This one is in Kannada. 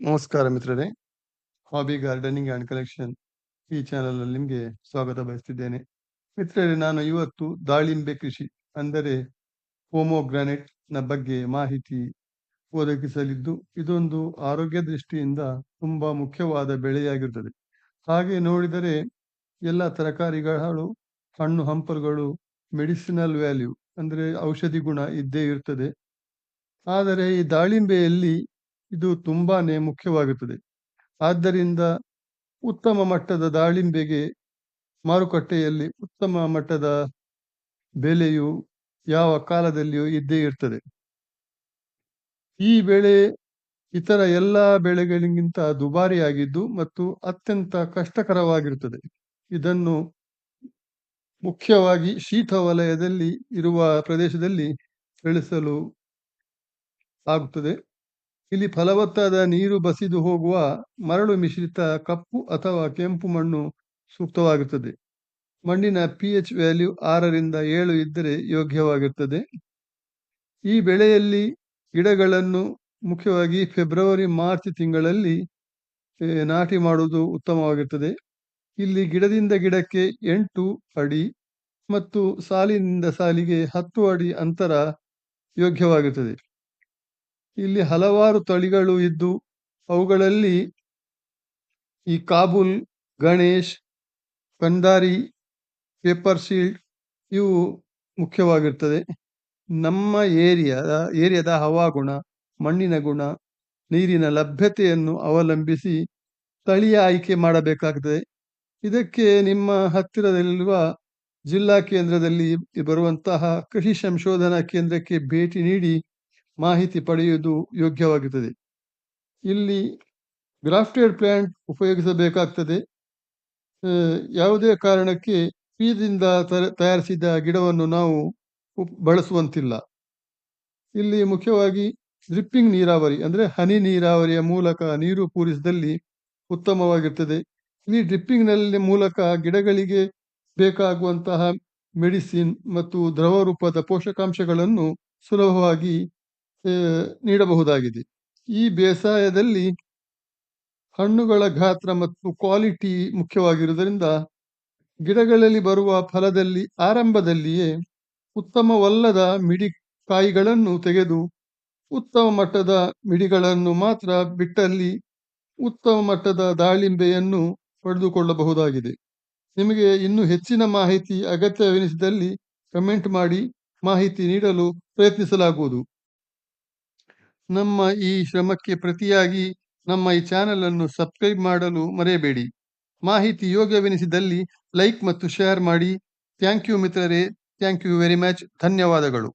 ನಮಸ್ಕಾರ ಮಿತ್ರರೇ. ಹಾಬಿ ಗಾರ್ಡನಿಂಗ್ ಆ್ಯಂಡ್ ಕಲೆಕ್ಷನ್ ಈ ಚಾನಲ್ ಅಲ್ಲಿ ನಿಮಗೆ ಸ್ವಾಗತ ಬಯಸ್ತಿದ್ದೇನೆ. ಮಿತ್ರರೇ, ನಾನು ಇವತ್ತು ದಾಳಿಂಬೆ ಕೃಷಿ, ಅಂದರೆ ಹೋಮೋಗ್ರಾನೆಟ್ನ ಬಗ್ಗೆ ಮಾಹಿತಿ ಒದಗಿಸಲಿದ್ದು, ಇದೊಂದು ಆರೋಗ್ಯ ದೃಷ್ಟಿಯಿಂದ ತುಂಬಾ ಮುಖ್ಯವಾದ ಬೆಳೆಯಾಗಿರುತ್ತದೆ. ಹಾಗೆ ನೋಡಿದರೆ, ಎಲ್ಲ ತರಕಾರಿಗಳು ಹಣ್ಣು ಹಂಪಲುಗಳು, ಮೆಡಿಸಿನಲ್ ವ್ಯಾಲ್ಯೂ, ಅಂದರೆ ಔಷಧಿ ಗುಣ ಇದ್ದೇ ಇರ್ತದೆ. ಆದರೆ ಈ ದಾಳಿಂಬೆಯಲ್ಲಿ ಇದು ತುಂಬಾನೇ ಮುಖ್ಯವಾಗುತ್ತದೆ. ಆದ್ದರಿಂದ ಉತ್ತಮ ಮಟ್ಟದ ದಾಳಿಂಬೆಗೆ ಮಾರುಕಟ್ಟೆಯಲ್ಲಿ ಉತ್ತಮ ಮಟ್ಟದ ಬೆಲೆಯು ಯಾವ ಕಾಲದಲ್ಲಿಯೂ ಇದ್ದೇ ಇರ್ತದೆ. ಈ ಬೆಳೆ ಇತರ ಎಲ್ಲ ಬೆಳೆಗಳಿಗಿಂತ ದುಬಾರಿಯಾಗಿದ್ದು ಮತ್ತು ಅತ್ಯಂತ ಕಷ್ಟಕರವಾಗಿರುತ್ತದೆ. ಇದನ್ನು ಮುಖ್ಯವಾಗಿ ಶೀತ ವಲಯದಲ್ಲಿ ಇರುವ ಪ್ರದೇಶದಲ್ಲಿ ಬೆಳೆಸಲು ಆಗುತ್ತದೆ. ಇಲ್ಲಿ ಫಲವತ್ತಾದ ನೀರು ಬಸಿದು ಹೋಗುವ ಮರಳು ಮಿಶ್ರಿತ ಕಪ್ಪು ಅಥವಾ ಕೆಂಪು ಮಣ್ಣು ಸೂಕ್ತವಾಗುತ್ತದೆ. ಮಣ್ಣಿನ ಪಿ ಎಚ್ ವ್ಯಾಲ್ಯೂ ಆರರಿಂದ ಏಳು ಇದ್ದರೆ ಯೋಗ್ಯವಾಗಿರುತ್ತದೆ ಈ ಬೆಳೆಯಲ್ಲಿ ಗಿಡಗಳನ್ನು ಮುಖ್ಯವಾಗಿ ಫೆಬ್ರವರಿ, ಮಾರ್ಚ್ ತಿಂಗಳಲ್ಲಿ ನಾಟಿ ಮಾಡುವುದು ಉತ್ತಮವಾಗಿರುತ್ತದೆ ಇಲ್ಲಿ ಗಿಡದಿಂದ ಗಿಡಕ್ಕೆ ಎಂಟು ಅಡಿ ಮತ್ತು ಸಾಲಿನಿಂದ ಸಾಲಿಗೆ ಹತ್ತು ಅಡಿ ಅಂತರ ಯೋಗ್ಯವಾಗಿರುತ್ತದೆ ಇಲ್ಲಿ ಹಲವಾರು ತಳಿಗಳು ಇದ್ದು ಅವುಗಳಲ್ಲಿ ಈ ಕಾಬೂಲ್, ಗಣೇಶ್, ಕಂದಾರಿ, ಪೇಪರ್ ಶೀಲ್ಡ್ ಇವು ಮುಖ್ಯವಾಗಿರ್ತದೆ. ನಮ್ಮ ಏರಿಯಾದ ಏರಿಯಾದ ಹವಾಗುಣ ಮಣ್ಣಿನ ಗುಣ, ನೀರಿನ ಲಭ್ಯತೆಯನ್ನು ಅವಲಂಬಿಸಿ ತಳಿಯ ಆಯ್ಕೆ ಮಾಡಬೇಕಾಗ್ತದೆ. ಇದಕ್ಕೆ ನಿಮ್ಮ ಹತ್ತಿರದಲ್ಲಿರುವ ಜಿಲ್ಲಾ ಕೇಂದ್ರದಲ್ಲಿ ಬರುವಂತಹ ಕೃಷಿ ಸಂಶೋಧನಾ ಕೇಂದ್ರಕ್ಕೆ ಭೇಟಿ ನೀಡಿ ಮಾಹಿತಿ ಪಡೆಯುವುದು ಯೋಗ್ಯವಾಗುತ್ತದೆ. ಇಲ್ಲಿ ಗ್ರಾಫ್ಟೆಡ್ ಪ್ಲಾಂಟ್ ಉಪಯೋಗಿಸಬೇಕಾಗ್ತದೆ. ಯಾವುದೇ ಕಾರಣಕ್ಕೆ ಬೀಜದಿಂದ ತಯಾರಿಸಿದ ಗಿಡವನ್ನು ನಾವು ಬಳಸುವಂತಿಲ್ಲ. ಇಲ್ಲಿ ಮುಖ್ಯವಾಗಿ ಡ್ರಿಪ್ಪಿಂಗ್ ನೀರಾವರಿ, ಅಂದರೆ ಹನಿ ನೀರಾವರಿಯ ಮೂಲಕ ನೀರು ಪೂರಿಸಿದಲ್ಲಿ ಉತ್ತಮವಾಗಿರ್ತದೆ. ಈ ಡ್ರಿಪ್ಪಿಂಗ್ನಲ್ಲಿ ಮೂಲಕ ಗಿಡಗಳಿಗೆ ಬೇಕಾಗುವಂತಹ ಮೆಡಿಸಿನ್ ಮತ್ತು ದ್ರವ ರೂಪದ ಪೋಷಕಾಂಶಗಳನ್ನು ಸುಲಭವಾಗಿ ನೀಡಬಹುದಾಗಿದೆ. ಈ ಬೇಸಾಯದಲ್ಲಿ ಹಣ್ಣುಗಳ ಗಾತ್ರ ಮತ್ತು ಕ್ವಾಲಿಟಿ ಮುಖ್ಯವಾಗಿರುವುದರಿಂದ ಗಿಡಗಳಲ್ಲಿ ಬರುವ ಫಲದಲ್ಲಿ, ಆರಂಭದಲ್ಲಿಯೇ ಉತ್ತಮವಲ್ಲದ ಮಿಡಿ ಕಾಯಿಗಳನ್ನು ತೆಗೆದು ಉತ್ತಮ ಮಟ್ಟದ ಮಿಡಿಗಳನ್ನು ಮಾತ್ರ ಬಿಟ್ಟಲ್ಲಿ ಉತ್ತಮ ಮಟ್ಟದ ದಾಳಿಂಬೆಯನ್ನು ಪಡೆದುಕೊಳ್ಳಬಹುದಾಗಿದೆ. ನಿಮಗೆ ಇನ್ನೂ ಹೆಚ್ಚಿನ ಮಾಹಿತಿ ಅಗತ್ಯವೆನಿಸಿದಲ್ಲಿ ಕಮೆಂಟ್ ಮಾಡಿ ಮಾಹಿತಿ ನೀಡಲು ಪ್ರಯತ್ನಿಸಲಾಗುವುದು. ನಮ್ಮ ಈ ಶ್ರಮಕ್ಕೆ ಪ್ರತಿಯಾಗಿ ನಮ್ಮ ಈ ಚಾನೆಲ್ ಅನ್ನು ಸಬ್ಸ್ಕ್ರೈಬ್ ಮಾಡಲು ಮರೆಯಬೇಡಿ. ಮಾಹಿತಿ ಯೋಗ್ಯವೆನಿಸಿದಲ್ಲಿ ಲೈಕ್ ಮತ್ತು ಶೇರ್ ಮಾಡಿ. ಥ್ಯಾಂಕ್ ಯು ಮಿತ್ರರೇ. ಥ್ಯಾಂಕ್ ಯು ವೆರಿ ಮಚ್ ಧನ್ಯವಾದಗಳು.